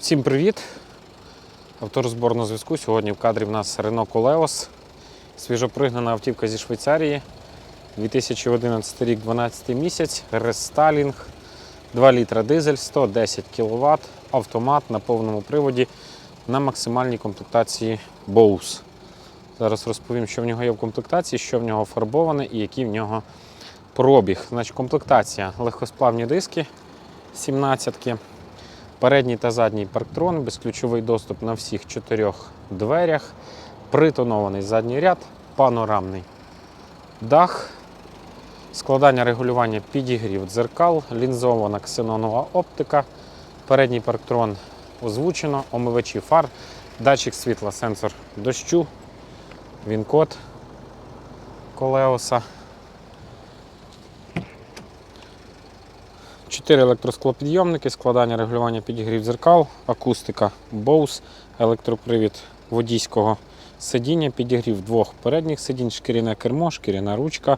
Всім привіт! Авторозбор на зв'язку. Сьогодні в кадрі в нас Renault Coleos. Свіжопригнана автівка зі Швейцарії. 2011 рік, 12 місяць, рестайлінг, 2 літра дизель, 110 кВт, автомат на повному приводі на максимальній комплектації Bose. Зараз розповім, що в нього є в комплектації, що в нього фарбоване і який в нього пробіг. Значить, комплектація легкосплавні диски 17-ки. Передній та задній парктрон, безключовий доступ на всіх чотирьох дверях, притонований задній ряд, панорамний дах, складання регулювання підігрів дзеркал, лінзована ксенонова оптика, передній парктрон озвучено, омивачі фар, датчик світла, сенсор дощу, він-код колеоса. Чотири електросклопідйомники, складання регулювання підігрів дзеркал, акустика Bose, електропривід водійського сидіння, підігрів двох передніх сидінь, шкіряне кермо, шкіряна ручка,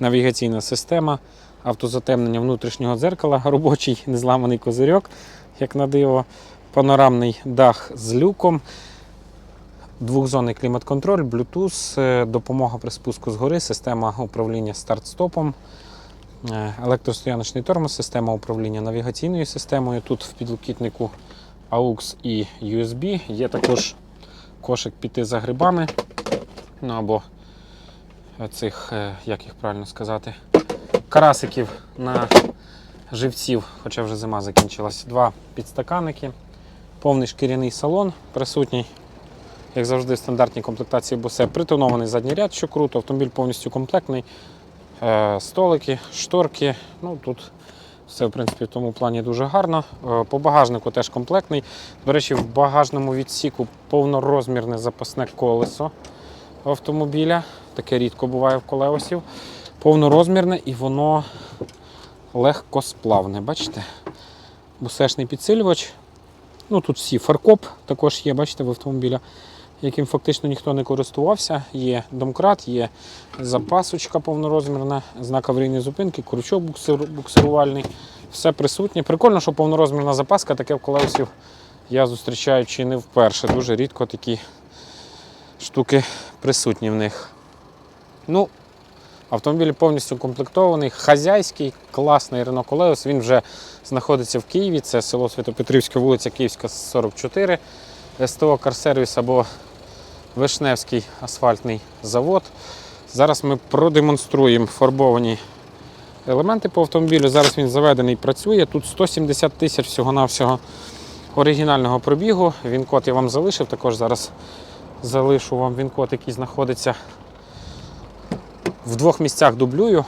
навігаційна система, автозатемнення внутрішнього дзеркала, робочий незламаний козирьок, як на диво, панорамний дах з люком, двохзонний клімат-контроль, Bluetooth, е, допомога при спуску з гори, система управління старт-стопом. Е, Електростояночний тормоз, система управління навігаційною системою. Тут в підлокітнику AUX і USB. Є також кошик піти за грибами. Ну або цих, е, як їх правильно сказати, карасиків на живців, хоча вже зима закінчилась. Два підстаканники, повний шкіряний салон присутній. Як завжди, в стандартній комплектації Bose. Притонований задній ряд, що круто, автомобіль повністю комплектний. Е, столики, шторки. Ну, тут все, в принципі, в тому плані дуже гарно. Е, По багажнику теж комплектний. До речі, в багажному відсіку повнорозмірне запасне колесо автомобіля. Таке рідко буває в колеосів. Повнорозмірне і воно легкосплавне. Бачите? Бусешний підсилювач. Ну, тут всі фаркоп також є, бачите, в автомобіля, яким фактично ніхто не користувався. Є домкрат, є запасочка повнорозмірна, знак аварійної зупинки, крючок буксиру- буксирувальний. Все присутнє. Прикольно, що повнорозмірна запаска, таке в колесів я зустрічаю чи не вперше. Дуже рідко такі штуки присутні в них. Ну, автомобіль повністю комплектований, хазяйський, класний Renault Coleos. Він вже знаходиться в Києві. Це село Святопетрівська, вулиця Київська, 44, СТО Карсервіс або Вишневський асфальтний завод. Зараз ми продемонструємо фарбовані елементи по автомобілю. Зараз він заведений працює. Тут 170 тисяч всього-навсього оригінального пробігу. Він-код я вам залишив. Також зараз залишу вам він-код, який знаходиться в двох місцях дублюю.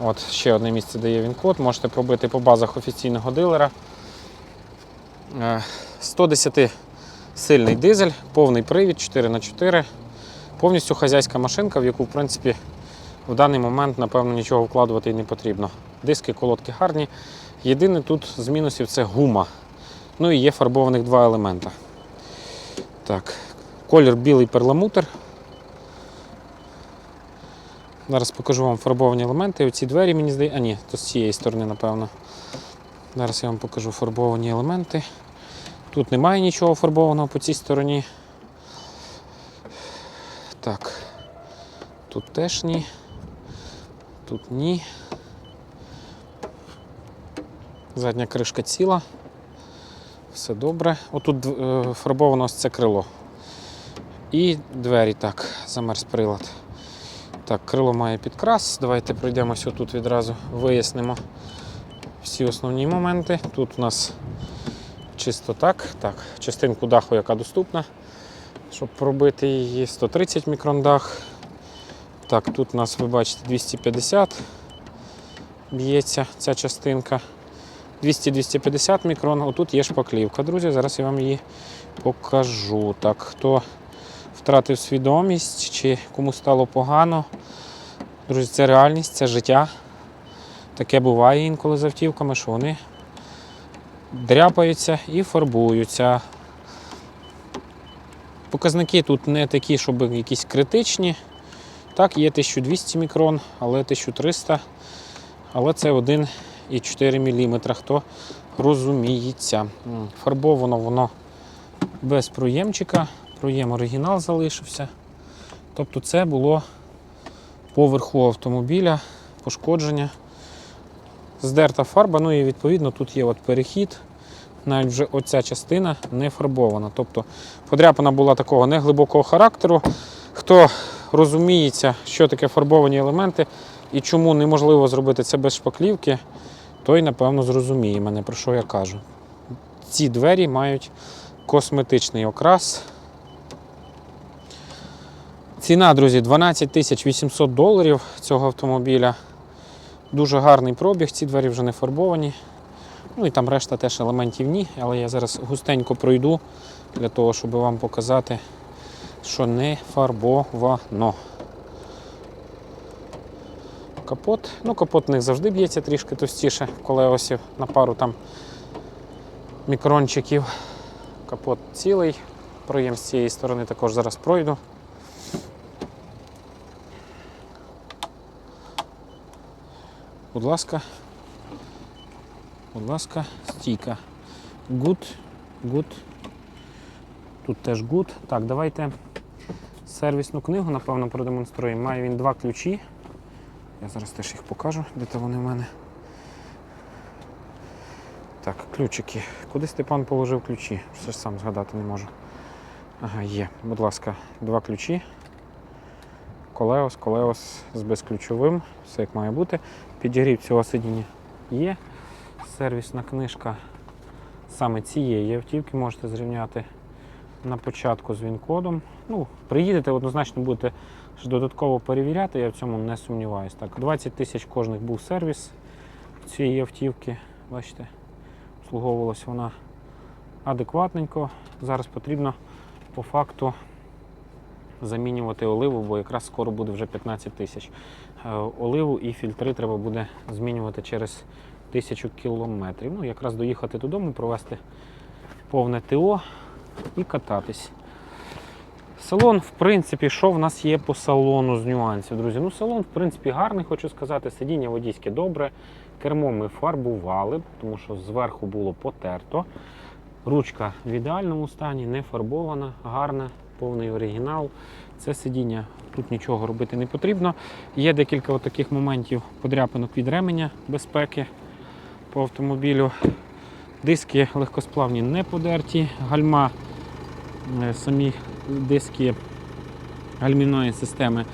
От ще одне місце дає він-код. Можете пробити по базах офіційного дилера. Е, 110 сильний дизель, повний привід 4х4. Повністю хазяйська машинка, в яку, в принципі, в даний момент, напевно, нічого вкладувати і не потрібно. Диски, колодки гарні. Єдине тут з мінусів це гума. Ну і є фарбованих два елемента. Так, колір білий перламутр. Зараз покажу вам фарбовані елементи. Оці двері, мені здається. А ні, то з цієї сторони, напевно. Зараз я вам покажу фарбовані елементи. Тут немає нічого фарбованого по цій стороні. Так. Тут теж ні. Тут ні. Задня кришка ціла. Все добре. Отут е, фарбовано ось це крило. І двері так, замерз прилад. Так, крило має підкрас. Давайте пройдемося тут відразу, вияснимо всі основні моменти. Тут у нас чисто так. Так, частинку даху, яка доступна, щоб пробити її 130 мікрон дах. Так, тут у нас, ви бачите, 250 б'ється ця частинка. 200-250 мікрон. Отут є шпаклівка, друзі. Зараз я вам її покажу. Так, хто втратив свідомість чи кому стало погано. Друзі, це реальність, це життя. Таке буває інколи з автівками, що вони дряпаються і фарбуються. Показники тут не такі, щоб якісь критичні. Так, є 1200 мікрон, але 1300, але це 1,4 мм. Хто розуміється. Фарбовано воно без проємчика. Проєм оригінал залишився. Тобто це було поверху автомобіля, пошкодження. Здерта фарба, ну і відповідно тут є от перехід. Навіть вже оця частина не фарбована. Тобто подряпина була такого неглибокого характеру. Хто розуміється, що таке фарбовані елементи і чому неможливо зробити це без шпаклівки, той, напевно, зрозуміє мене, про що я кажу. Ці двері мають косметичний окрас. Ціна, друзі, 12 тисяч 800 доларів цього автомобіля. Дуже гарний пробіг, ці двері вже не фарбовані. Ну і там решта теж елементів ні, але я зараз густенько пройду для того, щоб вам показати, що не фарбовано. Капот. Ну, капот в них завжди б'ється трішки товстіше колеосів на пару там мікрончиків. Капот цілий. Проєм з цієї сторони також зараз пройду. Будь ласка. Будь ласка, стійка. Good, good. Тут теж good. Так, давайте сервісну книгу, напевно, продемонструємо. Має він два ключі. Я зараз теж їх покажу, де то вони в мене. Так, ключики. Куди Степан положив ключі? Все ж сам згадати не можу. Ага, є. Будь ласка, два ключі. Колеос, колеос з безключовим, все як має бути. Підігрів цього сидіння є. Сервісна книжка саме цієї автівки можете зрівняти на початку з він-кодом. Ну, приїдете, однозначно будете додатково перевіряти, я в цьому не сумніваюся. Так, 20 тисяч кожних був сервіс цієї автівки. Бачите, обслуговувалась вона адекватненько. Зараз потрібно по факту замінювати оливу, бо якраз скоро буде вже 15 тисяч. Е, Оливу і фільтри треба буде змінювати через тисячу кілометрів. Ну, якраз доїхати додому, провести повне ТО і кататись. Салон, в принципі, що в нас є по салону з нюансів, друзі? Ну, салон, в принципі, гарний, хочу сказати. Сидіння водійське добре. Кермо ми фарбували, тому що зверху було потерто. Ручка в ідеальному стані, не фарбована, гарна, повний оригінал. Це сидіння, тут нічого робити не потрібно. Є декілька таких моментів подряпинок від ременя безпеки по автомобілю. Диски легкосплавні не подерті, гальма, е, самі диски гальмівної системи.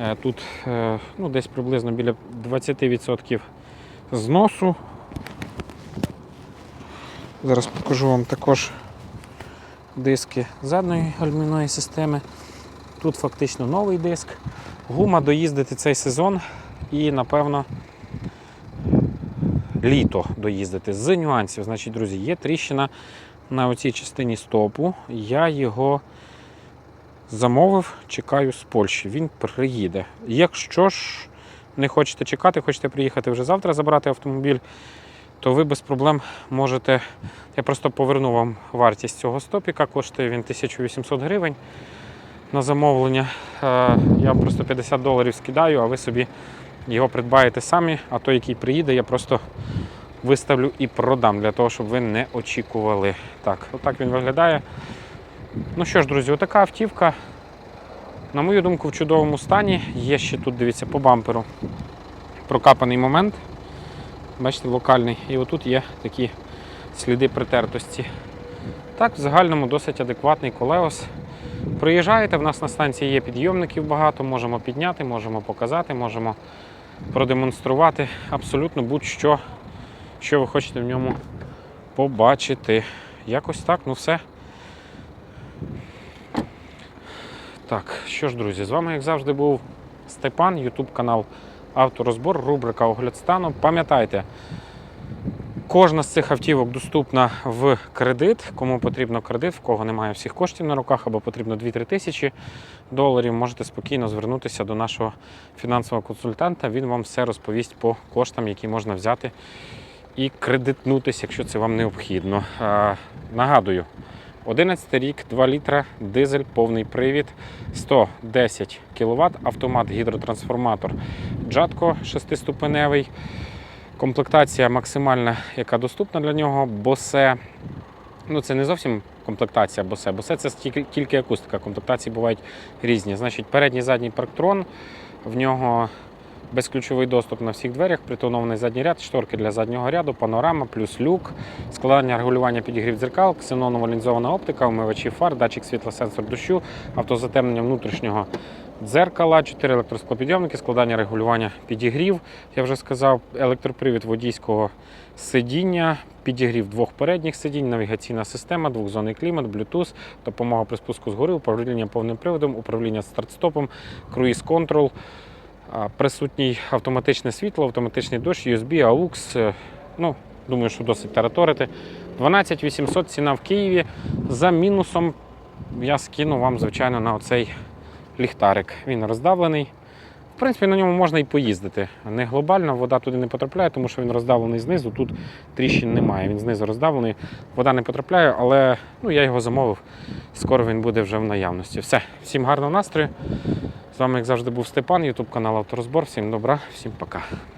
е, Тут е, ну, десь приблизно біля 20% зносу. Зараз покажу вам також диски задньої гальмівної системи. Тут фактично новий диск. Гума доїздити цей сезон і, напевно, літо доїздити. З нюансів, значить, друзі, є тріщина на оцій частині стопу. Я його замовив, чекаю з Польщі. Він приїде. Якщо ж не хочете чекати, хочете приїхати вже завтра забрати автомобіль, то ви без проблем можете. Я просто поверну вам вартість цього стопіка. Коштує він 1800 гривень на замовлення. Е, Я просто 50 доларів скидаю, а ви собі його придбаєте самі, а той, який приїде, я просто виставлю і продам для того, щоб ви не очікували. Так, отак він виглядає. Ну що ж, друзі, отака автівка. На мою думку, в чудовому стані. Є ще тут, дивіться, по бамперу прокапаний момент. Бачите, локальний. І отут є такі сліди притертості. Так, в загальному досить адекватний колеос. Приїжджаєте, в нас на станції є підйомників багато, можемо підняти, можемо показати, можемо продемонструвати абсолютно будь-що, що ви хочете в ньому побачити. Якось так, ну все. Так, що ж, друзі, з вами, як завжди, був Степан, YouTube канал Авторозбор, рубрика Огляд стану. Пам'ятайте, кожна з цих автівок доступна в кредит. Кому потрібно кредит, в кого немає всіх коштів на руках або потрібно 2-3 тисячі доларів, можете спокійно звернутися до нашого фінансового консультанта. Він вам все розповість по коштам, які можна взяти і кредитнутися, якщо це вам необхідно. Нагадую. 11 рік, 2 літра, дизель, повний привід, 110 кВт, автомат, гідротрансформатор Джатко 6-ступеневий. Комплектація максимальна, яка доступна для нього, босе. Ну, це не зовсім комплектація босе. Босе це тільки, акустика. Комплектації бувають різні. Значить, передній задній парктрон, в нього безключовий доступ на всіх дверях, притонований задній ряд, шторки для заднього ряду, панорама, плюс люк, складання регулювання підігрів дзеркал, ксенонова лінзована оптика, умивачі фар, датчик світла, сенсор дощу, автозатемнення внутрішнього дзеркала, 4 електросклопідйомники, складання регулювання підігрів. Я вже сказав, електропривід водійського сидіння, підігрів двох передніх сидінь, навігаційна система, двохзонний клімат, Bluetooth, допомога при спуску згори, управління повним приводом, управління старт-стопом, круїз контрол. А, Присутній автоматичне світло, автоматичний дощ, USB, AUX. е, Ну, думаю, що досить тараторити. 12 800 ціна в Києві. За мінусом я скину вам, звичайно, на оцей ліхтарик. Він роздавлений. В принципі, на ньому можна і поїздити. Не глобально, вода туди не потрапляє, тому що він роздавлений знизу. Тут тріщин немає. Він знизу роздавлений, вода не потрапляє, але ну, я його замовив. Скоро він буде вже в наявності. Все, всім гарного настрою. З вами, як завжди, був Степан, Ютуб канал Авторозбор. Всім добра, всім пока.